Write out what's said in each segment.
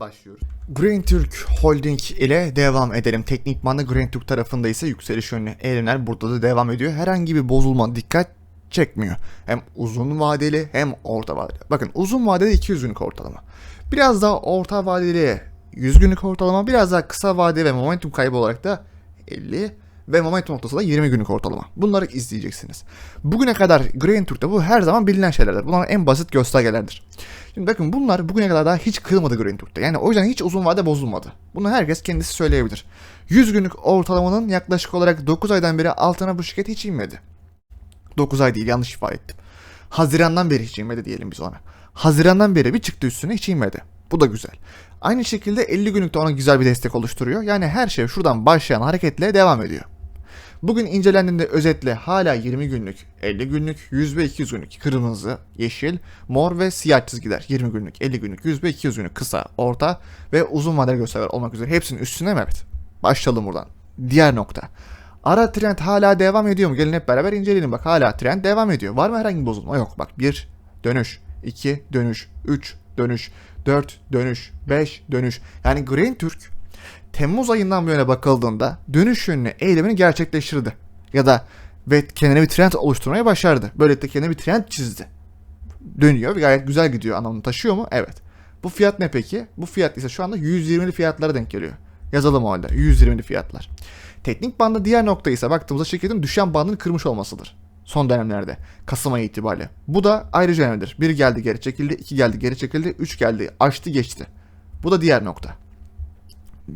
başlıyoruz. Green Türk Holding ile devam edelim. Teknik manı Green Türk tarafında ise yükseliş yönlü eğilimler burada da devam ediyor. Herhangi bir bozulma dikkat çekmiyor. Hem uzun vadeli hem orta vadeli. Bakın uzun vadeli 200 günlük ortalama. Biraz daha orta vadeli 100 günlük ortalama. Biraz daha kısa vadeli ve momentum kaybı olarak da 50 ve momentum noktası da 20 günlük ortalama. Bunları izleyeceksiniz. Bugüne kadar Green Türk'te bu her zaman bilinen şeylerdir. Bunlar en basit göstergelerdir. Şimdi bakın bunlar bugüne kadar daha hiç kırılmadı Green Türk'te. Yani o yüzden hiç uzun vade bozulmadı. Bunu herkes kendisi söyleyebilir. 100 günlük ortalamanın yaklaşık olarak 9 aydan beri altına bu şirket hiç inmedi. 9 ay değil yanlış ifade ettim. Hazirandan beri hiç inmedi diyelim biz ona. Hazirandan beri bir çıktı üstüne hiç inmedi. Bu da güzel. Aynı şekilde 50 günlükte ona güzel bir destek oluşturuyor. Yani her şey şuradan başlayan hareketle devam ediyor. Bugün incelendiğinde özetle hala 20 günlük, 50 günlük, 100 ve 200 günlük kırmızı, yeşil, mor ve siyah çizgiler 20 günlük, 50 günlük, 100 ve 200 günlük kısa, orta ve uzun vadeli göstergeler olmak üzere hepsinin üstüne mi? Evet. Başlayalım buradan. Diğer nokta. Ara trend hala devam ediyor mu? Gelin hep beraber inceleyelim. Bak hala trend devam ediyor. Var mı herhangi bir bozulma? Yok. Bak 1 dönüş, 2 dönüş, 3 dönüş, 4 dönüş, 5 dönüş. Yani Green Türk Temmuz ayından bu yana bakıldığında dönüş yönlü eylemini gerçekleştirdi. Ya da ve kendine bir trend oluşturmaya başardı. Böylelikle kendine bir trend çizdi. Dönüyor ve gayet güzel gidiyor anlamını taşıyor mu? Evet. Bu fiyat ne peki? Bu fiyat ise şu anda 120'li fiyatlara denk geliyor. Yazalım o halde. 120'li fiyatlar. Teknik banda diğer nokta ise baktığımızda şirketin düşen bandını kırmış olmasıdır. Son dönemlerde. Kasım ayı itibariyle. Bu da ayrıca önemlidir. Bir geldi geri çekildi, iki geldi geri çekildi, üç geldi açtı geçti. Bu da diğer nokta.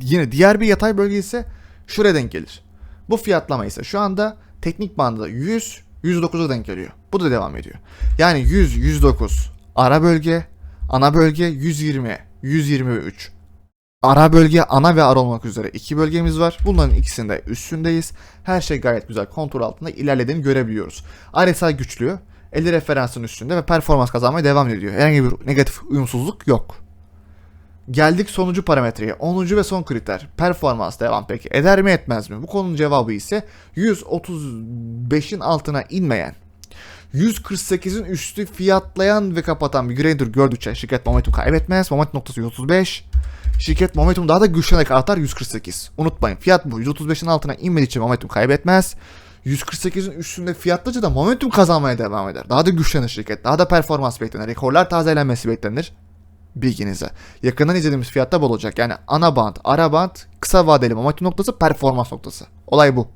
Yine diğer bir yatay bölge ise şuraya denk gelir. Bu fiyatlama ise şu anda teknik bandda 100, 109'a denk geliyor. Bu da devam ediyor. Yani 100, 109 ara bölge, ana bölge 120, 123. Ara bölge ana ve ara olmak üzere iki bölgemiz var. Bunların ikisinde üstündeyiz. Her şey gayet güzel kontrol altında ilerlediğini görebiliyoruz. RSI güçlü, 50 referansın üstünde ve performans kazanmaya devam ediyor. Herhangi bir negatif uyumsuzluk yok. Geldik sonuncu parametreye. 10. ve son kriter. Performans devam peki. Eder mi etmez mi? Bu konunun cevabı ise 135'in altına inmeyen 148'in üstü fiyatlayan ve kapatan bir grader gördükçe şirket momentum kaybetmez. Momentum noktası 135. Şirket momentum daha da güçlenerek artar 148. Unutmayın fiyat bu. 135'in altına inmediği için momentum kaybetmez. 148'in üstünde fiyatlıca da momentum kazanmaya devam eder. Daha da güçlenir şirket. Daha da performans beklenir. Rekorlar tazelenmesi beklenir bilginize. Yakından izlediğimiz fiyatta bol olacak. Yani ana band, ara band, kısa vadeli momentum noktası, performans noktası. Olay bu.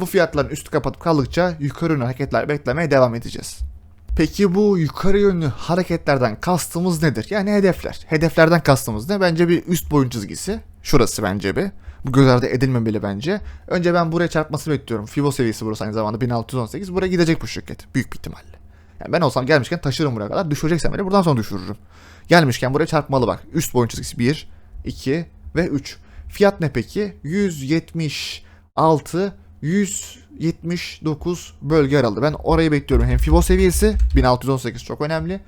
Bu fiyatların üstü kapatıp kaldıkça yukarı yönlü hareketler beklemeye devam edeceğiz. Peki bu yukarı yönlü hareketlerden kastımız nedir? Yani hedefler. Hedeflerden kastımız ne? Bence bir üst boyun çizgisi. Şurası bence bir. Bu göz ardı edilmemeli bence. Önce ben buraya çarpmasını bekliyorum. Fibo seviyesi burası aynı zamanda 1618. Buraya gidecek bu şirket. Büyük bir ihtimalle. Yani ben olsam gelmişken taşırım buraya kadar. Düşüreceksem bile buradan sonra düşürürüm. Gelmişken buraya çarpmalı bak. Üst boyun çizgisi 1, 2 ve 3. Fiyat ne peki? 176, 179 bölge aralığı. Ben orayı bekliyorum. Hem Fibo seviyesi 1618 çok önemli.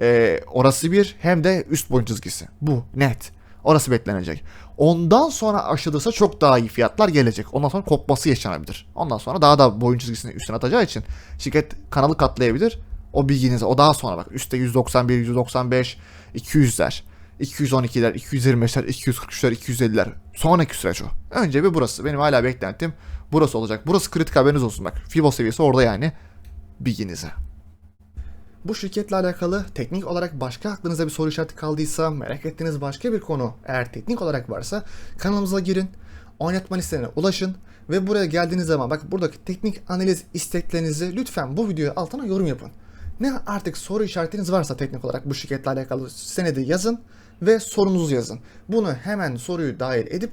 Ee, orası bir hem de üst boyun çizgisi. Bu net. Orası beklenecek. Ondan sonra aşılırsa çok daha iyi fiyatlar gelecek. Ondan sonra kopması yaşanabilir. Ondan sonra daha da boyun çizgisini üstüne atacağı için şirket kanalı katlayabilir. O bilginize. O daha sonra bak. Üstte 191, 195, 200'ler. 212'ler, 225'ler, 243'ler, 250'ler. Sonraki süreç o. Önce bir burası. Benim hala beklentim burası olacak. Burası kritik haberiniz olsun bak. Fibo seviyesi orada yani. Bilginize. Bu şirketle alakalı teknik olarak başka aklınıza bir soru işareti kaldıysa, merak ettiğiniz başka bir konu eğer teknik olarak varsa kanalımıza girin, oynatma listelerine ulaşın ve buraya geldiğiniz zaman bak buradaki teknik analiz isteklerinizi lütfen bu videoya altına yorum yapın. Ne artık soru işaretiniz varsa teknik olarak bu şirketle alakalı senede yazın ve sorunuzu yazın. Bunu hemen soruyu dahil edip